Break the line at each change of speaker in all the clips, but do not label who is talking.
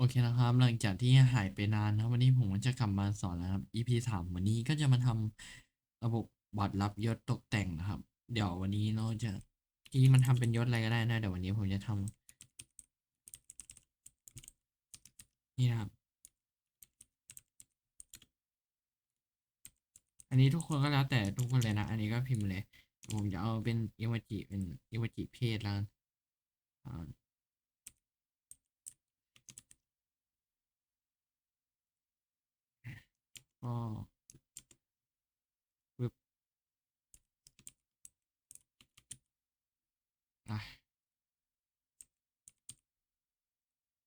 โอเคนะครับ หลังจากที่หายไปนานนะวันนี้ผมก็จะกลับมาสอนแล้วครับ EP สามวันนี้ก็จะมาทำระบบบัตรรับยศตกแต่งนะครับ เดี๋ยววันนี้เราจะจริงมันทำเป็นยศอะไรก็ได้นะเดี๋ยววันนี้ผมจะทำนี่นะครับ อันนี้ทุกคนก็แล้วแต่ทุกคนเลยนะ อันนี้ก็พิมพ์เลย ผมจะเอาเป็นอิวจิเป็นอิวจิเพศแล้ว ก็ปึ๊บอะ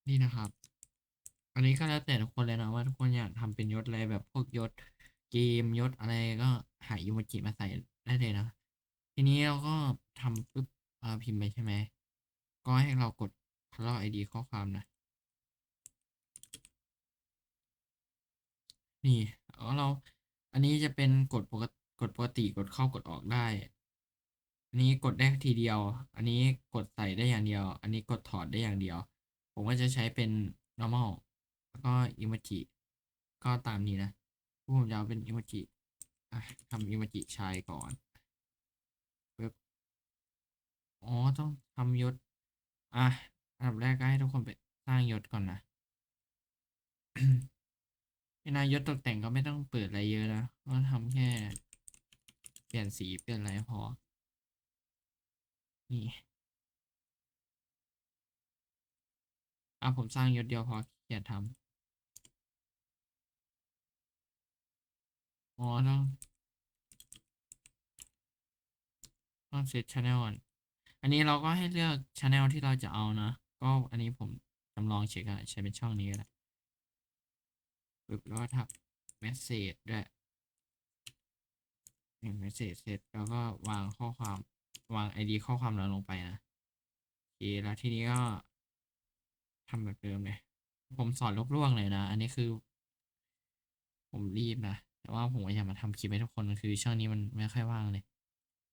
นี่นะครับ อันนี้ก็แล้วแต่ทุกคนเลยนะว่าทุกคนอยากทำเป็นยศอะไรแบบพวกยศเกมยศอะไรก็หาอิโมจิมาใส่ได้เลยนะ ทีนี้เราก็ทำปุ๊บอ่าพิมพ์ไปใช่ไหม ก็ให้เรากด color id ข้อความนะ นี่ แล้วเรา อันนี้จะเป็นกดปกติกดปกติกดเข้ากดออกได้ อันนี้กดได้ทีเดียว อันนี้กดใส่ได้อย่างเดียว อันนี้กดถอดได้อย่างเดียว ผมก็จะใช้เป็น normal แล้วก็อิโมจิก็ตามนี้นะผมจะเอาเป็นอิโมจิทำอิโมจิชายก่อนปึ๊บอ๋อ ต้องทำยศ อะอันดับแรกก็ให้ทุกคนไปสร้างยศก่อนนะ เวลายศตกแต่งก็ไม่ต้องเปิดอะไรเยอะนะก็ทำแค่ เปลี่ยนสีเปลี่ยนอะไรพอ นี่อะผมสร้างยศเดียวพอขี้เกียจทำอ๋อต้องต้องเซตช anel ก่อนอันนี้เราก็ให้เลือกช anel ที่เราจะเอานะ ก็อันนี้ผมจำลองเช็คอะใช้เป็นช่องนี้ก็ได้ ปึ๊บแล้วก็ทับ message ด้วยหนึ่ง message เสร็จแล้วก็วางข้อความวาง id ข้อความเราลงไปนะโอเคแล้วทีนี้ก็ทำแบบเดิมเลยผมสอนลวกๆเลยนะ อันนี้คือ ผมรีบนะ แต่ว่าผมอยากมาทำคลิปให้ทุกคนคือช่วงนี้มันไม่ค่อยว่างเลย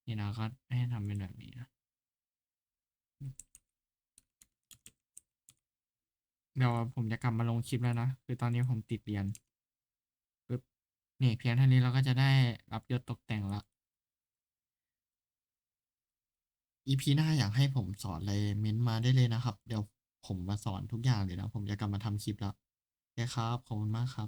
นี่นะก็ให้ทำเป็นแบบนี้นะ เดี๋ยวผมจะกลับมาลงคลิปแล้วนะ คือตอนนี้ผมติดเรียนปึ๊บนี่เพียงเท่านี้เราก็จะได้รับยศตกแต่งแล้ว EP หน้าอยากให้ผมสอนอะไรเม้นต์มาได้เลยนะครับ เดี๋ยวผมมาสอนทุกอย่างเลยนะ ผมจะกลับมาทำคลิปแล้วโอเคครับ ขอบคุณมากครับ